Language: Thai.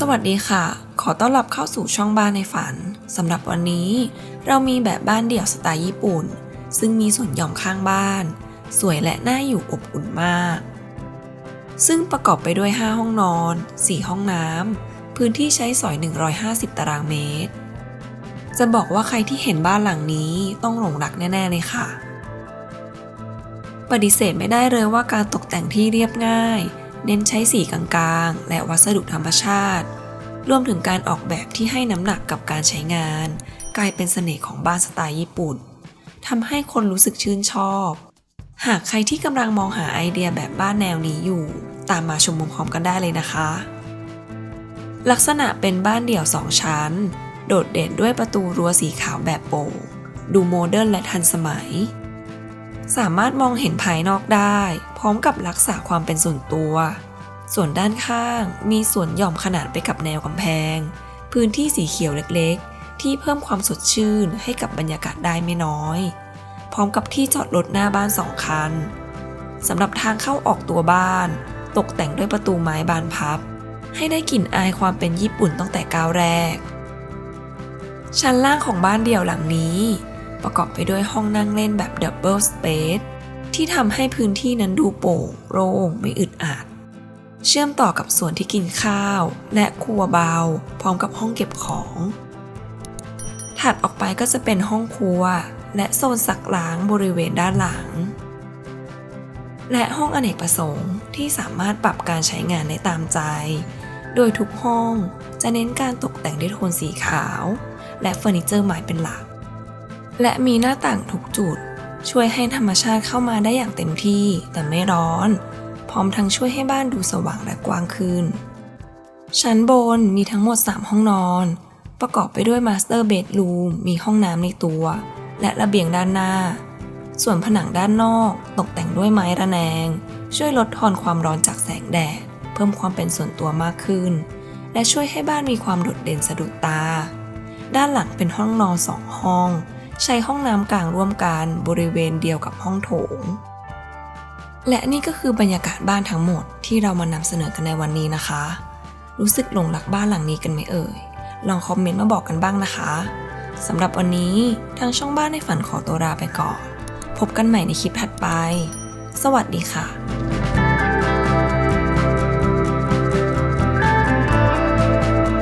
สวัสดีค่ะ ขอต้อนรับเข้าสู่ช่องบ้านในฝัน สำหรับวันนี้ เรามีแบบบ้านเดี่ยวสไตล์ญี่ปุ่น ซึ่งมีส่วนหย่อมข้างบ้าน สวยและน่าอยู่อบอุ่นมาก ซึ่งประกอบไปด้วย 5 ห้องนอน 4 ห้องน้ำ พื้นที่ใช้สอย 150 ตารางเมตร จะบอกว่าใครที่เห็นบ้านหลังนี้ต้องหลงรักแน่ ๆ เลยค่ะ ปฏิเสธไม่ได้เลยว่าการตกแต่งที่เรียบง่าย เน้นใช้สีกลางๆ และวัสดุธรรมชาติ รวมถึงการออกแบบที่ให้น้ำหนักกับการใช้งาน กลายเป็นเสน่ห์ของบ้านสไตล์ญี่ปุ่นทำให้คนรู้สึกชื่นชอบ หากใครที่กำลังมองหาไอเดียแบบบ้านแนวนี้อยู่ ตามมาชมมุมพร้อมกันได้เลยนะคะ ลักษณะเป็นบ้านเดี่ยวสองชั้น โดดเด่นด้วยประตูรั้วสีขาวแบบโป่งดูโมเดิร์นและทันสมัย สามารถมองเห็นภายนอกได้ พร้อมกับรักษาความเป็นส่วนตัว ส่วนด้านข้างมีส่วนหย่อมขนาดไปกับแนวกำแพง พื้นที่สีเขียวเล็กๆ ที่เพิ่มความสดชื่นให้กับบรรยากาศได้ไม่น้อย พร้อมกับที่จอดรถหน้าบ้านสองคันสำหรับทางเข้าออกตัวบ้าน ตกแต่งด้วยประตูไม้บานพับ ให้ได้กลิ่นอายความเป็นญี่ปุ่นตั้งแต่ก้าวแรก ชั้นล่างของบ้านเดี่ยวหลังนี้ ประกอบไปด้วยห้องนั่งเล่นแบบดับเบิลสเปซที่ทำให้พื้นที่นั้นดูโปร่งโล่งไม่อึดอัด เชื่อมต่อกับส่วนที่กินข้าว และครัวเบา พร้อมกับห้องเก็บของ ถัดออกไปก็จะเป็นห้องครัว และโซนซักล้างบริเวณด้านหลัง และห้องอเนกประสงค์ที่สามารถปรับการใช้งานได้ตามใจ โดยทุกห้องจะเน้นการตกแต่งด้วยโทนสีขาว และเฟอร์นิเจอร์ไม้เป็นหลัก และมีหน้าต่างทุกจุด ช่วยให้ธรรมชาติเข้ามาได้อย่างเต็มที่ แต่ไม่ร้อน พร้อมทั้งช่วยให้บ้านดูสว่างและกว้างขึ้น ชั้นบนมีทั้งหมด 3 ห้องนอน ประกอบไปด้วยมาสเตอร์เบดรูมมีห้องน้ำในตัว และระเบียงด้านหน้า ส่วนผนังด้านนอกตกแต่งด้วยไม้ระแนง ช่วยลดทอนความร้อนจากแสงแดดเพิ่มความเป็นส่วนตัวมากขึ้น และช่วยให้บ้านมีความโดดเด่นสะดุดตา ด้านหลังเป็นห้องนอนสองห้อง ใช้ห้องน้ำกลางร่วมกันบริเวณเดียวกับห้องโถง และนี่ก็คือบรรยากาศบ้านทั้งหมดที่เรามานำเสนอกันในวันนี้นะคะ รู้สึกหลงรักบ้านหลังนี้กันไหมเอ่ย ลองคอมเมนต์มาบอกกันบ้างนะคะสำหรับวันนี้ทางช่องบ้านในฝันขอตัวลาไปก่อน พบกันใหม่ในคลิปถัดไป สวัสดีค่ะ